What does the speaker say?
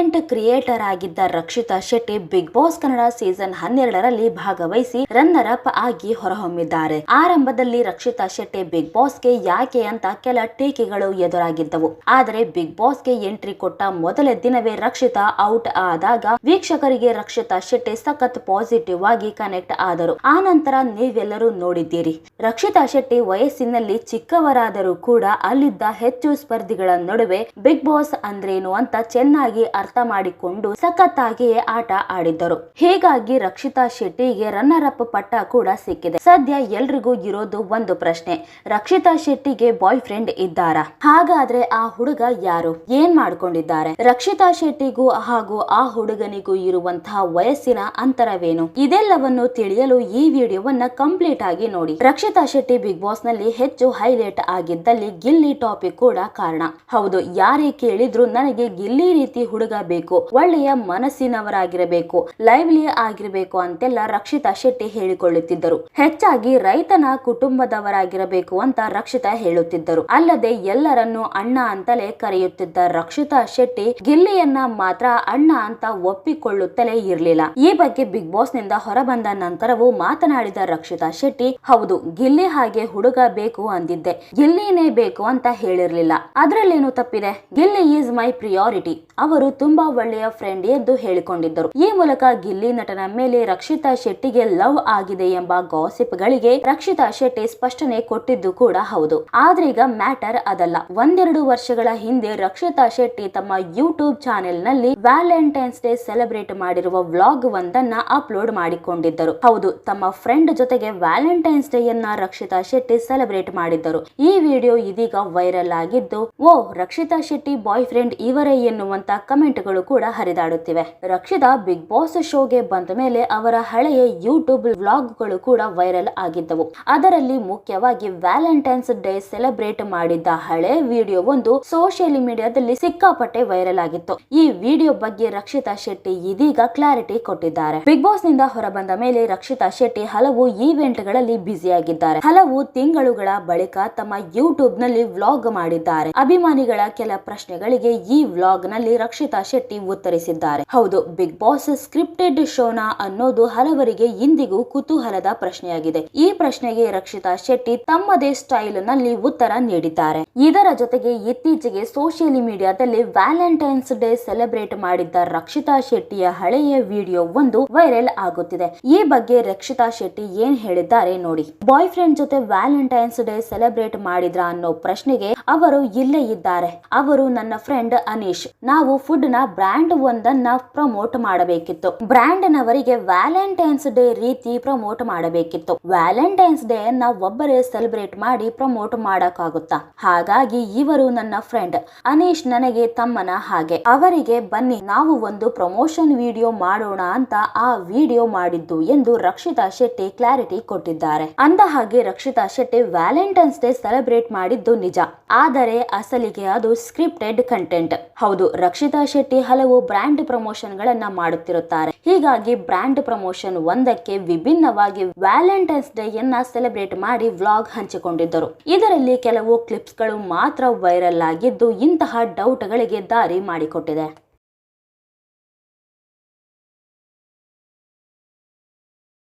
Content creator ಆಗಿದ್ದ Rakshitha Shetty Bigg Boss Kannada season ಹನ್ನೆರಡರಲ್ಲಿ ಭಾಗವಹಿಸಿ ರನ್ನರ್ ಅಪ್ ಆಗಿ ಹೊರಹೊಮ್ಮಿದ್ದಾರೆ. ಆರಂಭದಲ್ಲಿ ರಕ್ಷಿತಾ ಶೆಟ್ಟಿ ಬಿಗ್ ಬಾಸ್ಗೆ ಯಾಕೆ ಅಂತ ಕೆಲ ಟೀಕೆಗಳು ಎದುರಾಗಿದ್ದವು. ಆದರೆ ಬಿಗ್ ಬಾಸ್ಗೆ ಎಂಟ್ರಿ ಕೊಟ್ಟ ಮೊದಲ ದಿನವೇ ರಕ್ಷಿತಾ ಔಟ್ ಆದಾಗ ವೀಕ್ಷಕರಿಗೆ ರಕ್ಷಿತಾ ಶೆಟ್ಟಿ ಸಖತ್ ಪಾಸಿಟಿವ್ ಆಗಿ ಕನೆಕ್ಟ್ ಆದರು. ಆ ನಂತರ ನೀವೆಲ್ಲರೂ ನೋಡಿದ್ದೀರಿ. ರಕ್ಷಿತಾ ಶೆಟ್ಟಿ ವಯಸ್ಸಿನಲ್ಲಿ ಚಿಕ್ಕವರಾದರೂ ಕೂಡ ಅಲ್ಲಿದ್ದ ಹೆಚ್ಚು ಸ್ಪರ್ಧಿಗಳ ನಡುವೆ ಬಿಗ್ ಬಾಸ್ ಅಂದ್ರೇನು ಅಂತ ಚೆನ್ನಾಗಿ ಅರ್ಥ ಮಾಡಿಕೊಂಡು ಸಖತ್ತಾಗಿ ಆಟ ಆಡಿದ್ದರು. ಹೀಗಾಗಿ ರಕ್ಷಿತಾ ಶೆಟ್ಟಿಗೆ ರನ್ನರ್ ಅಪ್ ಪಟ್ಟ ಕೂಡ ಸಿಕ್ಕಿದೆ. ಸದ್ಯ ಎಲ್ರಿಗೂ ಇರೋದು ಒಂದು ಪ್ರಶ್ನೆ, ರಕ್ಷಿತಾ ಶೆಟ್ಟಿಗೆ ಬಾಯ್ ಫ್ರೆಂಡ್ ಇದ್ದಾರ? ಹಾಗಾದ್ರೆ ಆ ಹುಡುಗ ಯಾರು? ಏನ್ ಮಾಡ್ಕೊಂಡಿದ್ದಾರೆ? ರಕ್ಷಿತಾ ಶೆಟ್ಟಿಗೂ ಹಾಗೂ ಆ ಹುಡುಗನಿಗೂ ಇರುವಂತಹ ವಯಸ್ಸಿನ ಅಂತರವೇನು? ಇದೆಲ್ಲವನ್ನು ತಿಳಿಯಲು ಈ ವಿಡಿಯೋವನ್ನ ಕಂಪ್ಲೀಟ್ ಆಗಿ ನೋಡಿ. ರಕ್ಷಿತಾ ಶೆಟ್ಟಿ ಬಿಗ್ ಬಾಸ್ನಲ್ಲಿ ಹೆಚ್ಚು ಹೈಲೈಟ್ ಆಗಿದ್ದಲ್ಲಿ ಗಿಲ್ಲಿ ಟಾಪಿಕ್ ಕೂಡ ಕಾರಣ. ಹೌದು, ಯಾರೇ ಕೇಳಿದ್ರು ನನಗೆ ಗಿಲ್ಲಿ ರೀತಿ ಹುಡುಗ ಬೇಕು, ಒಳ್ಳೆಯ ಮನಸ್ಸಿನವರಾಗಿರಬೇಕು ಲೈವ್ಲಿ ಆಗಿರಬೇಕು ಅಂತೆಲ್ಲ ರಕ್ಷಿತಾ ಶೆಟ್ಟಿ ಹೇಳಿಕೊಳ್ಳುತ್ತಿದ್ದರು. ಹೆಚ್ಚಾಗಿ ರೈತನ ಕುಟುಂಬದವರಾಗಿರಬೇಕು ಅಂತ ರಕ್ಷಿತಾ ಹೇಳುತ್ತಿದ್ದರು. ಅಲ್ಲದೆ ಎಲ್ಲರನ್ನು ಅಣ್ಣ ಅಂತಲೇ ಕರೆಯುತ್ತಿದ್ದ ರಕ್ಷಿತಾ ಶೆಟ್ಟಿ ಗಿಲ್ಲಿಯನ್ನ ಮಾತ್ರ ಅಣ್ಣ ಅಂತ ಒಪ್ಪಿಕೊಳ್ಳುತ್ತಲೇ ಇರಲಿಲ್ಲ. ಈ ಬಗ್ಗೆ ಬಿಗ್ ಬಾಸ್ನಿಂದ ಹೊರಬಂದ ನಂತರವೂ ಮಾತನಾಡಿದ ರಕ್ಷಿತಾ ಶೆಟ್ಟಿ, ಹೌದು, ಗಿಲ್ಲಿ ಹಾಗೆ ಹುಡುಗ ಬೇಕು ಅಂದಿದ್ದೆ. ಗಿಲ್ಲಿನೇ ಬೇಕು ಅಂತ ಹೇಳಿರ್ಲಿಲ್ಲ. ಅದ್ರಲ್ಲೇನು ತಪ್ಪಿದೆ? ಗಿಲ್ಲಿ ಈಸ್ ಮೈ ಪ್ರಿಯಾರಿಟಿ ಅವರು ತುಂಬಾ ಒಳ್ಳೆಯ ಫ್ರೆಂಡ್ ಎಂದು ಹೇಳಿಕೊಂಡಿದ್ದರು. ಈ ಮೂಲಕ ಗಿಲ್ಲಿ ನಟನ ಮೇಲೆ ರಕ್ಷಿತಾ ಶೆಟ್ಟಿಗೆ ಲವ್ ಆಗಿದೆ ಎಂಬ ಗಾಸಿಪ್ ಗಳಿಗೆ ರಕ್ಷಿತಾ ಶೆಟ್ಟಿ ಸ್ಪಷ್ಟನೆ ಕೊಟ್ಟಿದ್ದು ಕೂಡ ಹೌದು. ಆದ್ರೀಗ ಮ್ಯಾಟರ್ ಅದಲ್ಲ. ಒಂದೆರಡು ವರ್ಷಗಳ ಹಿಂದೆ ರಕ್ಷಿತಾ ಶೆಟ್ಟಿ ತಮ್ಮ ಯೂಟ್ಯೂಬ್ ಚಾನೆಲ್ನಲ್ಲಿ ವ್ಯಾಲೆಂಟೈನ್ಸ್ ಡೇ ಸೆಲೆಬ್ರೇಟ್ ಮಾಡಿರುವ ವ್ಲಾಗ್ ಒಂದನ್ನ ಅಪ್ಲೋಡ್ ಮಾಡಿಕೊಂಡಿದ್ದರು. ಹೌದು, ತಮ್ಮ ಫ್ರೆಂಡ್ ಜೊತೆಗೆ ವ್ಯಾಲೆಂಟೈನ್ಸ್ ಡೇ ಯನ್ನ ರಕ್ಷಿತಾ ಶೆಟ್ಟಿ ಸೆಲೆಬ್ರೇಟ್ ಮಾಡಿದ್ದರು. ಈ ವಿಡಿಯೋ ಇದೀಗ ವೈರಲ್ ಆಗಿದ್ದು ಓ ರಕ್ಷಿತಾ ಶೆಟ್ಟಿ ಬಾಯ್ ಫ್ರೆಂಡ್ ಇವರೇ ಎನ್ನುವಂತ ಕಮೆಂಟ್ಗಳು ಕೂಡ ಹರಿದಾಡುತ್ತಿವೆ. ರಕ್ಷಿತಾ ಬಿಗ್ ಬಾಸ್ ಶೋಗೆ ಬಂದ ಮೇಲೆ ಅವರ ಹಳೆಯ ಯೂಟ್ಯೂಬ್ ವ್ಲಾಗ್ಗಳು ಕೂಡ ವೈರಲ್ ಆಗಿದ್ದವು. ಅದರಲ್ಲಿ ಮುಖ್ಯವಾಗಿ ವ್ಯಾಲೆಂಟೈನ್ಸ್ ಡೇ ಸೆಲೆಬ್ರೇಟ್ ಮಾಡಿದ್ದ ಹಳೆ ವಿಡಿಯೋ ಒಂದು ಸೋಷಿಯಲ್ ಮೀಡಿಯಾದಲ್ಲಿ ಸಿಕ್ಕಾಪಟ್ಟೆ ವೈರಲ್ ಆಗಿತ್ತು. ಈ ವಿಡಿಯೋ ಬಗ್ಗೆ ರಕ್ಷಿತಾ ಶೆಟ್ಟಿ ಇದೀಗ ಕ್ಲಾರಿಟಿ ಕೊಟ್ಟಿದ್ದಾರೆ. ಬಿಗ್ ಬಾಸ್ನಿಂದ ಹೊರಬಂದ ಮೇಲೆ ರಕ್ಷಿತಾ ಶೆಟ್ಟಿ ಹಲವು ಈವೆಂಟ್ಗಳಲ್ಲಿ ಬ್ಯುಸಿಯಾಗಿದ್ದಾರೆ. ಹಲವು ತಿಂಗಳುಗಳ ಬಳಿಕ ತಮ್ಮ ಯೂಟ್ಯೂಬ್ನಲ್ಲಿ ವ್ಲಾಗ್ ಮಾಡಿದ್ದಾರೆ. ಅಭಿಮಾನಿಗಳ ಕೆಲ ಪ್ರಶ್ನೆಗಳಿಗೆ ಈ ವ್ಲಾಗ್ನಲ್ಲಿ ರಕ್ಷಿತಾ ಶೆಟ್ಟಿ ಉತ್ತರಿಸಿದ್ದಾರೆ ಹೌದು, ಬಿಗ್ ಬಾಸ್ ಸ್ಕ್ರಿಪ್ಟೆಡ್ ಶೋನಾ ಅನ್ನೋದು ಹಲವರಿಗೆ ಇಂದಿಗೂ ಕುತೂಹಲದ ಪ್ರಶ್ನೆಯಾಗಿದೆ. ಈ ಪ್ರಶ್ನೆಗೆ ರಕ್ಷಿತಾ ಶೆಟ್ಟಿ ತಮ್ಮದೇ ಸ್ಟೈಲ್ನಲ್ಲಿ ಉತ್ತರ ನೀಡಿದ್ದಾರೆ. ಇದರ ಜೊತೆಗೆ ಇತ್ತೀಚೆಗೆ ಸೋಷಿಯಲ್ ಮೀಡಿಯಾದಲ್ಲಿ ವ್ಯಾಲೆಂಟೈನ್ಸ್ ಡೇ ಸೆಲೆಬ್ರೇಟ್ ಮಾಡಿದ್ದ ರಕ್ಷಿತಾ ಶೆಟ್ಟಿಯ ಹಳೆಯ ವಿಡಿಯೋ ಒಂದು ವೈರಲ್ ಆಗುತ್ತಿದೆ. ಈ ಬಗ್ಗೆ ರಕ್ಷಿತಾ ಶೆಟ್ಟಿ ಏನ್ ಹೇಳಿದ್ದಾರೆ ನೋಡಿ. ಬಾಯ್ ಫ್ರೆಂಡ್ ಜೊತೆ ವ್ಯಾಲೆಂಟೈನ್ಸ್ ಡೇ ಸೆಲೆಬ್ರೇಟ್ ಮಾಡಿದ್ರ ಅನ್ನೋ ಪ್ರಶ್ನೆಗೆ ಅವರು ಇಲ್ಲೇ ಇದ್ದಾರೆ. ಅವರು ನನ್ನ ಫ್ರೆಂಡ್ ಅನೀಶ್. ನಾವು ಫುಡ್ ನ ಬ್ರ್ಯಾಂಡ್ ಒಂದನ್ನ ಪ್ರಮೋಟ್ ಮಾಡಬೇಕಿತ್ತು. ಬ್ರ್ಯಾಂಡ್ ನವರಿಗೆ ವ್ಯಾಲೆಂಟೈನ್ಸ್ ಡೇ ರೀತಿ ಪ್ರಮೋಟ್ ಮಾಡಬೇಕಿತ್ತು. ವ್ಯಾಲೆಂಟೈನ್ಸ್ ಡೇ ಅನ್ನ ಒಬ್ಬರೇ ಸೆಲೆಬ್ರೇಟ್ ಮಾಡಿ ಪ್ರಮೋಟ್ ಮಾಡಕ್ಕಾಗುತ್ತಾ? ಹಾಗಾಗಿ ಇವರು ನನ್ನ ಫ್ರೆಂಡ್. ಅನೀಶ್ ನನಗೆ ತಮ್ಮನ ಹಾಗೆ. ಅವರಿಗೆ ಬನ್ನಿ, ನಾವು ಒಂದು ಪ್ರಮೋಷನ್ ವಿಡಿಯೋ ಮಾಡೋಣ ಅಂತ ಆ ವಿಡಿಯೋ ಮಾಡಿದ್ದು ಎಂದು ರಕ್ಷಿತಾ ಶೆಟ್ಟಿ ಕ್ಲಾರಿಟಿ ಕೊಟ್ಟಿದ್ದಾರೆ. ಅಂದ ಹಾಗೆ Rakshitha Shetty Valentine's Day celebrate ಮಾಡಿದ್ದು ನಿಜ. ಆದರೆ ಅಸಲಿಗೆ ಅದು ಸ್ಕ್ರಿಪ್ಟೆಡ್ ಕಂಟೆಂಟ್. ಹೌದು, ರಕ್ಷಿತಾ ಶೆಟ್ಟಿ ಹಲವು ಬ್ರ್ಯಾಂಡ್ ಪ್ರಮೋಷನ್ ಗಳನ್ನ ಮಾಡುತ್ತಿರುತ್ತಾರೆ. ಹೀಗಾಗಿ ಬ್ರ್ಯಾಂಡ್ ಪ್ರಮೋಷನ್ ಒಂದಕ್ಕೆ ವಿಭಿನ್ನವಾಗಿ ವ್ಯಾಲೆಂಟೈನ್ಸ್ ಡೇ ಯನ್ನ ಸೆಲೆಬ್ರೇಟ್ ಮಾಡಿ ವ್ಲಾಗ್ ಹಂಚಿಕೊಂಡಿದ್ದರು. ಇದರಲ್ಲಿ ಕೆಲವು ಕ್ಲಿಪ್ಸ್ಗಳು ಮಾತ್ರ ವೈರಲ್ ಆಗಿದ್ದು ಇಂತಹ ಡೌಟ್ ಗಳಿಗೆ ದಾರಿ ಮಾಡಿಕೊಟ್ಟಿದೆ.